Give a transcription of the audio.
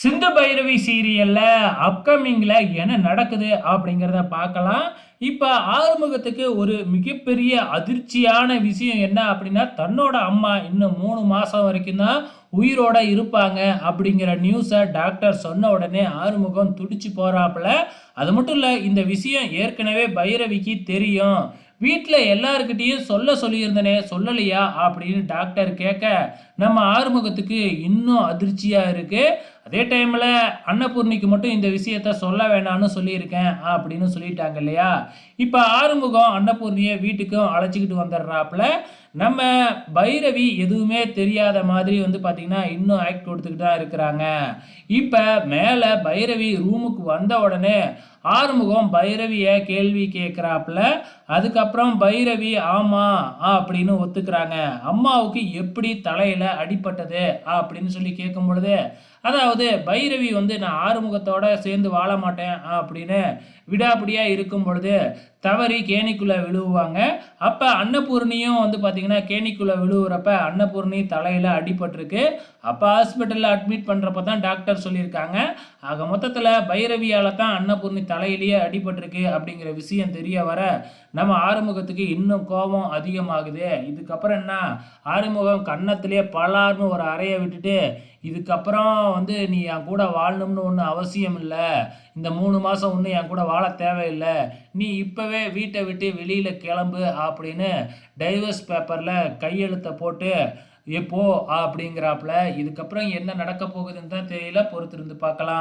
சிந்து பைரவி சீரியல்ல அப்கமிங்ல என்ன நடக்குது அப்படிங்கிறத பார்க்கலாம். இப்போ ஆறுமுகத்துக்கு ஒரு மிகப்பெரிய அதிர்ச்சியான விஷயம் என்ன அப்படின்னா தன்னோட அம்மா இன்னும் மூணு மாதம் வரைக்கும் தான் உயிரோட இருப்பாங்க அப்படிங்கிற நியூஸை டாக்டர் சொன்ன உடனே ஆறுமுகம் துடிச்சு போறாப்புல. அது மட்டும் இல்லை இந்த விஷயம் ஏற்கனவே பைரவிக்கு தெரியும். வீட்டில் எல்லாருக்கிட்டேயும் சொல்ல சொல்லியிருந்தனே சொல்லலையா அப்படின்னு டாக்டர் கேட்க நம்ம ஆறுமுகத்துக்கு இன்னும் அதிர்ச்சியாக இருக்குது அதே டைமில் அன்னபூர்ணிக்கு மட்டும் இந்த விஷயத்த சொல்ல வேணான்னு சொல்லியிருக்கேன் அப்படின்னு சொல்லிட்டாங்க இல்லையா? இப்போ ஆறுமுகம் அன்னபூர்ணியை வீட்டுக்கும் அழைச்சிக்கிட்டு வந்துடுறாப்புல. நம்ம பைரவி எதுவுமே தெரியாத மாதிரி வந்து பார்த்திங்கன்னா இன்னும் ஆக்ட் கொடுத்துக்கிட்டு தான் இருக்கிறாங்க. இப்போ மேலே பைரவி ரூமுக்கு வந்த உடனே ஆறுமுகம் பைரவியை கேள்வி கேட்குறாப்புல. அதுக்கப்புறம் பைரவி ஆமாம் அப்படின்னு ஒத்துக்கிறாங்க. அம்மாவுக்கு எப்படி தலையில் அடிப்பட்டது அப்படின்னு சொல்லி கேட்கும் பொழுது அதாவது பைரவி வந்து நான் ஆறுமுகத்தோட சேர்ந்து வாழ மாட்டேன் அப்படின்னு விடாப்பிடியாக இருக்கும் பொழுது தவறி கேணிக்குள்ளே விழுவுவாங்க அப்போ அன்னபூர்ணியும் வந்து பார்த்திங்கன்னா கேணிக்குள்ளே விழுவுறப்ப அன்னபூர்ணி தலையில் அடிபட்டிருக்கு. அப்போ ஹாஸ்பிட்டலில் அட்மிட் பண்ணுறப்ப தான் டாக்டர் சொல்லியிருக்காங்க. ஆக மொத்தத்தில் பைரவியால் தான் அன்னபூர்ணி தலையிலேயே அடிபட்டிருக்கு அப்படிங்கிற விஷயம் தெரிய வர நம்ம ஆறுமுகத்துக்கு இன்னும் கோபம் அதிகமாகுது. இதுக்கப்புறம் என்ன? ஆறுமுகம் கன்னத்திலே பலார்னு ஒரு அறையை விட்டுட்டு இதுக்கப்புறம் வந்து நீ என் கூட வாழணும்னு ஒன்று அவசியம் இல்லை. இந்த மூணு மாதம் ஒன்றும் என் கூட வாழ தேவையில்லை. நீ இப்போவே வீட்டை விட்டு வெளியில் கிளம்பு அப்படின்னு டைவர்ஸ் பேப்பரில் கையெழுத்தை போட்டு எப்போ அப்படிங்கிறாப்புல. இதுக்கப்புறம் என்ன நடக்க போகுதுன்னு தான் தெரியல. பொறுத்திருந்து பார்க்கலாம்.